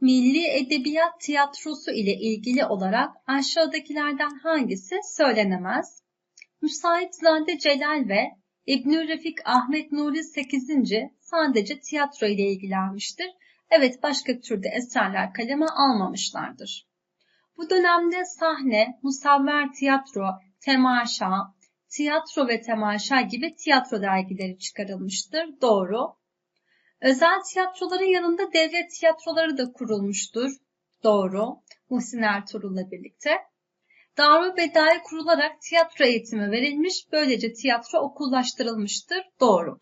Milli Edebiyat Tiyatrosu ile ilgili olarak aşağıdakilerden hangisi söylenemez? Müsaitzade Celal ve İbnü Refik Ahmet Nuri 8. sadece tiyatro ile ilgilenmiştir. Evet başka türde eserler kaleme almamışlardır. Bu dönemde sahne, musavver tiyatro, temaşa, tiyatro ve temaşa gibi tiyatro dergileri çıkarılmıştır. Doğru. Özel tiyatroların yanında devlet tiyatroları da kurulmuştur. Doğru. Muhsin Ertuğrul'la birlikte. Darül Bedai kurularak tiyatro eğitimi verilmiş, böylece tiyatro okullaştırılmıştır. Doğru.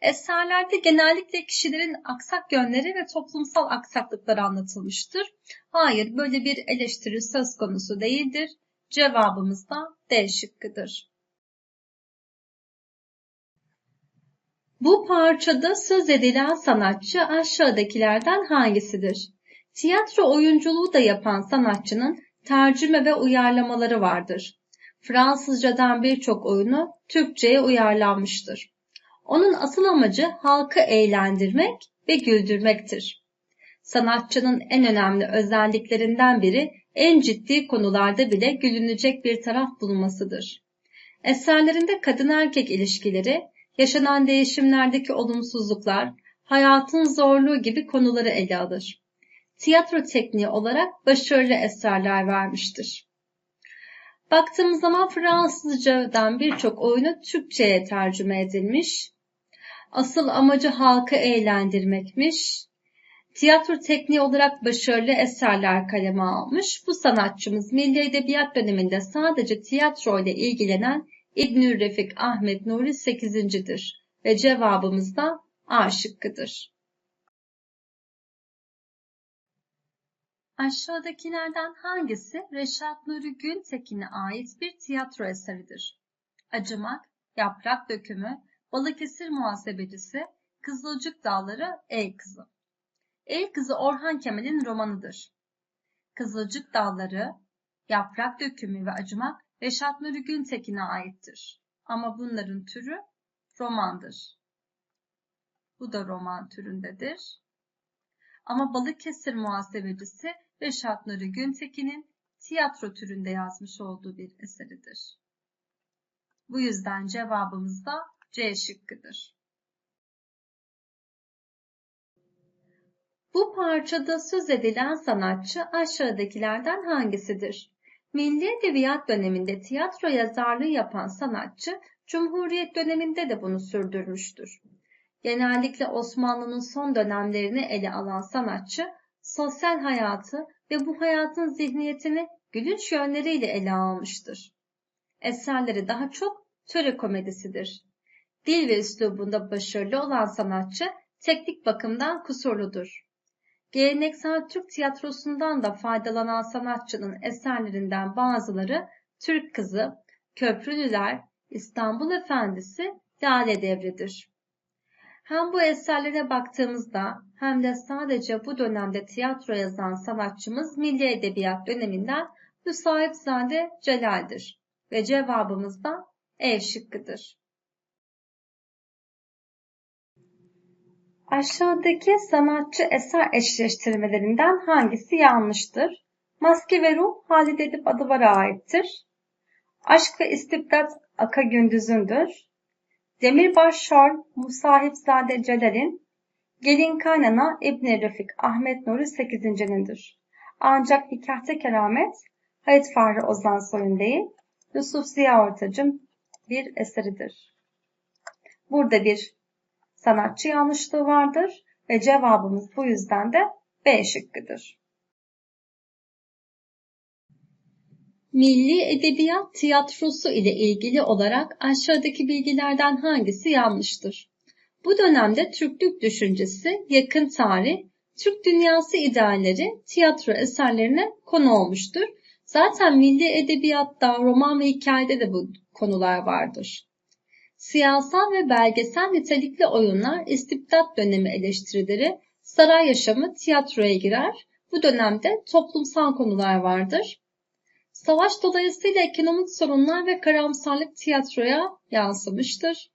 Eserlerde genellikle kişilerin aksak yönleri ve toplumsal aksaklıkları anlatılmıştır. Hayır, böyle bir eleştiri söz konusu değildir. Cevabımız da D şıkkıdır. Bu parçada söz edilen sanatçı aşağıdakilerden hangisidir? Tiyatro oyunculuğu da yapan sanatçının tercüme ve uyarlamaları vardır. Fransızcadan birçok oyunu Türkçe'ye uyarlanmıştır. Onun asıl amacı halkı eğlendirmek ve güldürmektir. Sanatçının en önemli özelliklerinden biri en ciddi konularda bile gülünecek bir taraf bulunmasıdır. Eserlerinde kadın erkek ilişkileri, yaşanan değişimlerdeki olumsuzluklar, hayatın zorluğu gibi konuları ele alır. Tiyatro tekniği olarak başarılı eserler vermiştir. Baktığımız zaman Fransızcadan birçok oyunu Türkçe'ye tercüme edilmiş. Asıl amacı halkı eğlendirmekmiş. Tiyatro tekniği olarak başarılı eserler kaleme almış. Bu sanatçımız Milli Edebiyat döneminde sadece tiyatro ile ilgilenen İbnül Refik Ahmet Nuri 8.'dir ve cevabımız da A şıkkıdır. Aşağıdakilerden hangisi Reşat Nuri Güntekin'e ait bir tiyatro eseridir? Acımak, Yaprak Dökümü, Balıkesir Muhasebecisi, Kızılcık Dağları, El Kızı. El Kızı Orhan Kemal'in romanıdır. Kızılcık Dağları, Yaprak Dökümü ve Acımak Reşat Nuri Güntekin'e aittir. Ama bunların türü romandır. Bu da roman türündedir. Ama Balıkesir muhasebecisi Reşat Nuri Güntekin'in tiyatro türünde yazmış olduğu bir eseridir. Bu yüzden cevabımız da C şıkkıdır. Bu parçada söz edilen sanatçı aşağıdakilerden hangisidir? Milli Edebiyat döneminde tiyatro yazarlığı yapan sanatçı, Cumhuriyet döneminde de bunu sürdürmüştür. Genellikle Osmanlı'nın son dönemlerini ele alan sanatçı, sosyal hayatı ve bu hayatın zihniyetini gülünç yönleriyle ele almıştır. Eserleri daha çok töre komedisidir. Dil ve üslubunda başarılı olan sanatçı teknik bakımdan kusurludur. Geleneksel Türk tiyatrosundan da faydalanan sanatçının eserlerinden bazıları Türk Kızı, Köprülüler, İstanbul Efendisi, Lale Devri'dir. Hem bu eserlere baktığımızda hem de sadece bu dönemde tiyatro yazan sanatçımız Milli Edebiyat döneminden Müsaitzade Celal'dir. Ve cevabımız da E şıkkıdır. Aşağıdaki sanatçı eser eşleştirmelerinden hangisi yanlıştır? Maske ve Ruh Halide Edip Adıvar'a aittir. Aşk ve İstibdat Aka Gündüz'ündür. Demirbaş Şarl Musahipzade Celal'in Gelin Kaynana İbni Refik Ahmet Nuri 8.'nindir. Ancak Nikahta Keramet Halit Fahri Ozan Soy'un değil, Yusuf Ziya Ortac'ın bir eseridir. Burada bir sanatçı yanlışlığı vardır ve cevabımız bu yüzden de B şıkkıdır. Milli Edebiyat Tiyatrosu ile ilgili olarak aşağıdaki bilgilerden hangisi yanlıştır? Bu dönemde Türklük düşüncesi, yakın tarih, Türk dünyası idealleri tiyatro eserlerine konu olmuştur. Zaten milli edebiyatta, roman ve hikayede de bu konular vardır. Siyasal ve belgesel nitelikli oyunlar istibdat dönemi eleştirileri, saray yaşamı tiyatroya girer. Bu dönemde toplumsal konular vardır. Savaş dolayısıyla ekonomik sorunlar ve karamsarlık tiyatroya yansımıştır.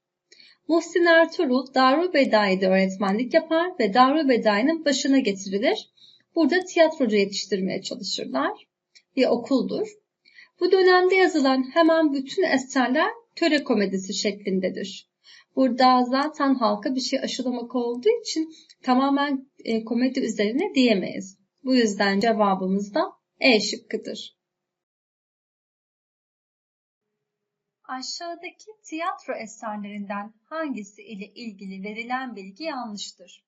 Muhsin Ertuğrul Darülbedai'de öğretmenlik yapar ve Darülbedai'nin başına getirilir. Burada tiyatrocu yetiştirmeye çalışırlar. Bir okuldur. Bu dönemde yazılan hemen bütün eserler töre komedisi şeklindedir. Burada zaten halka bir şey aşılamak olduğu için tamamen e, komedi üzerine diyemeyiz. Bu yüzden cevabımız da E şıkkıdır. Aşağıdaki tiyatro eserlerinden hangisi ile ilgili verilen bilgi yanlıştır?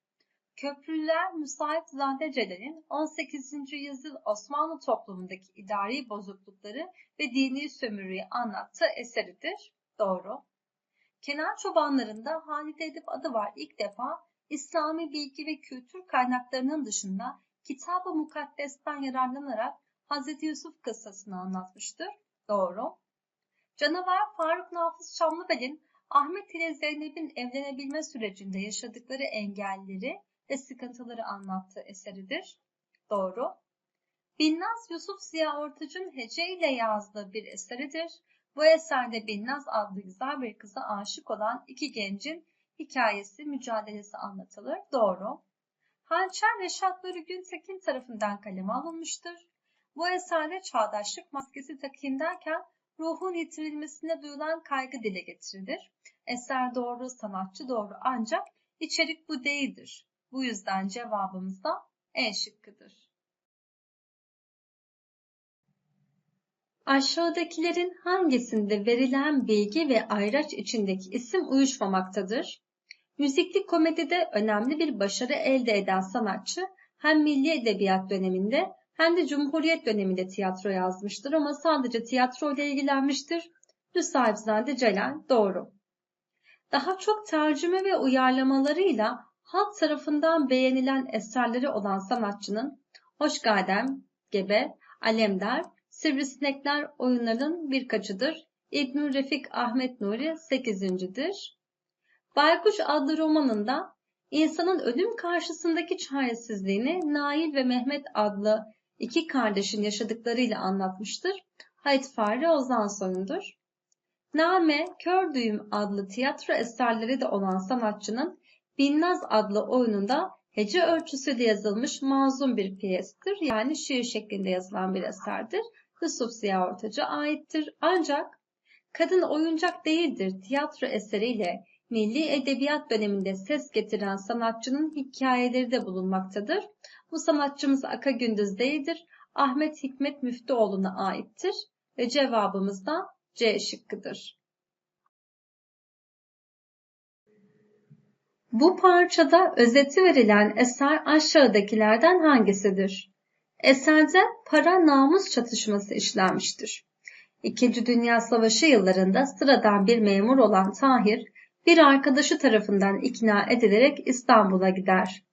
Köprülüler Müsait Zandeceler'in 18. yüzyıl Osmanlı toplumundaki idari bozuklukları ve dini sömürüyü anlattığı eseridir. Doğru. Kenar Çobanları'nda Halide Edip adı var ilk defa İslami bilgi ve kültür kaynaklarının dışında Kitab-ı Mukaddes'ten yararlanarak Hz. Yusuf kıssasını anlatmıştır. Doğru. Canavar Faruk Nafız Şamlıbel'in Ahmet ile Zeynep'in evlenebilme sürecinde yaşadıkları engelleri ve sıkıntıları anlattığı eseridir. Doğru. Binnaz Yusuf Ziya Ortaç'ın hece ile yazdığı bir eseridir. Bu eserde Binnaz adlı güzel bir kıza aşık olan iki gencin hikayesi, mücadelesi anlatılır. Doğru. Hançer Reşat Nuri Güntekin tarafından kaleme alınmıştır. Bu eserde çağdaşlık maskesi takayım derken ruhun yitirilmesine duyulan kaygı dile getirilir. Eser doğru, sanatçı doğru ancak içerik bu değildir. Bu yüzden cevabımız da E şıkkıdır. Aşağıdakilerin hangisinde verilen bilgi ve ayraç içindeki isim uyuşmamaktadır? Müzikli komedide önemli bir başarı elde eden sanatçı hem milli edebiyat döneminde hem de Cumhuriyet döneminde tiyatro yazmıştır ama sadece tiyatro ile ilgilenmiştir. Nusayipzade Celal doğru. Daha çok tercüme ve uyarlamalarıyla halk tarafından beğenilen eserleri olan sanatçının Hoşgadem, Gebe, Alemdar, Sivrisinekler oyunlarının birkaçıdır. İbnül Refik Ahmet Nuri 8.dir. Baykuş adlı romanında insanın ölüm karşısındaki çaresizliğini Nail ve Mehmet adlı iki kardeşin yaşadıklarıyla anlatmıştır. Hayt Fahri Ozansoy'undur. Name, Kör Düğüm adlı tiyatro eserleri de olan sanatçının Binnaz adlı oyununda hece ölçüsüyle yazılmış mazlum bir piyestir. Yani şiir şeklinde yazılan bir eserdir. Yusuf Ziya Ortaç'a aittir. Ancak kadın oyuncak değildir tiyatro eseriyle milli edebiyat döneminde ses getiren sanatçının hikayeleri de bulunmaktadır. Bu sanatçımız Aka Gündüz değildir. Ahmet Hikmet Müftüoğlu'na aittir ve cevabımız da C şıkkıdır. Bu parçada özeti verilen eser aşağıdakilerden hangisidir? Eserde para namus çatışması işlenmiştir. İkinci Dünya Savaşı yıllarında sıradan bir memur olan Tahir, bir arkadaşı tarafından ikna edilerek İstanbul'a gider.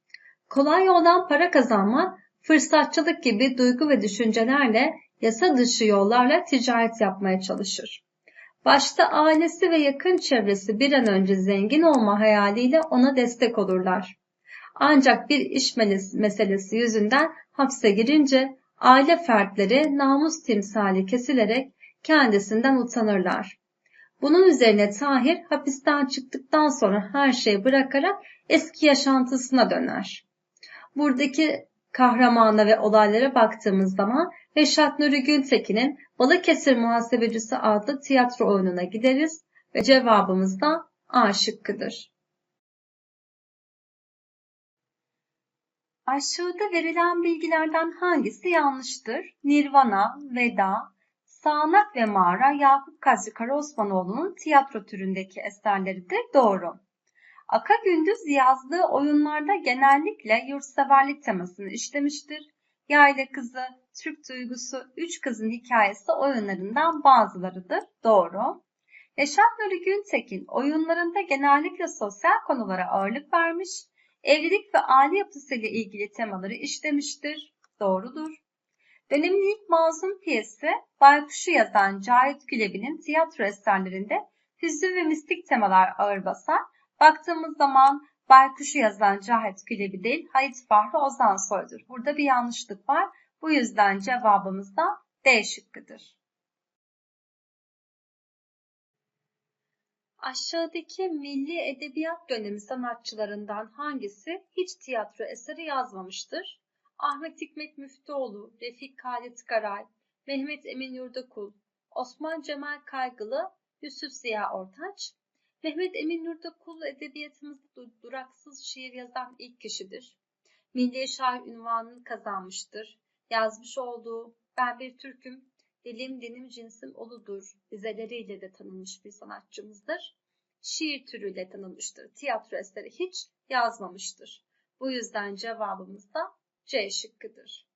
Kolay yoldan para kazanma, fırsatçılık gibi duygu ve düşüncelerle yasa dışı yollarla ticaret yapmaya çalışır. Başta ailesi ve yakın çevresi bir an önce zengin olma hayaliyle ona destek olurlar. Ancak bir iş meselesi yüzünden hapse girince aile fertleri namus timsali kesilerek kendisinden utanırlar. Bunun üzerine Tahir hapisten çıktıktan sonra her şeyi bırakarak eski yaşantısına döner. Buradaki kahramana ve olaylara baktığımız zaman Reşat Nuri Gültekin'in Balıkesir Muhasebecisi adlı tiyatro oyununa gideriz ve cevabımız da A şıkkıdır. Aşağıda verilen bilgilerden hangisi yanlıştır? Nirvana, Veda, Sağanak ve Mağara Yakup Kadri Karaosmanoğlu'nun tiyatro türündeki eserleridir. Doğru. Aka Gündüz yazdığı oyunlarda genellikle yurtseverlik temasını işlemiştir. Yayla Kızı, Türk Duygusu, Üç Kızın Hikayesi oyunlarından bazılarıdır. Doğru. Yaşar Nuri Güntekin oyunlarında genellikle sosyal konulara ağırlık vermiş, evlilik ve aile yapısıyla ilgili temaları işlemiştir. Doğrudur. Dönemin ilk mazlum piyesi Baykuş'u yazan Cahit Gülebi'nin tiyatro eserlerinde hüzün ve mistik temalar ağır basar. Baktığımız zaman Baykuş'u yazan Cahit Gülebi değil, Hayit Fahri Ozansoy'dur. Burada bir yanlışlık var. Bu yüzden cevabımız da D şıkkıdır. Aşağıdaki milli edebiyat dönemi sanatçılarından hangisi hiç tiyatro eseri yazmamıştır? Ahmet Hikmet Müftüoğlu, Refik Halit Garay, Mehmet Emin Yurdakul, Osman Cemal Kaygılı, Yusuf Ziya Ortaç. Mehmet Emin Yurdakul edebiyatımızda duraksız şiir yazan ilk kişidir. Milli şair ünvanını kazanmıştır. Yazmış olduğu Ben Bir Türk'üm, Dilim Dinim Cinsim Oludur dizeleriyle de tanınmış bir sanatçımızdır. Şiir türüyle tanınmıştır. Tiyatro eseri hiç yazmamıştır. Bu yüzden cevabımız da C şıkkıdır.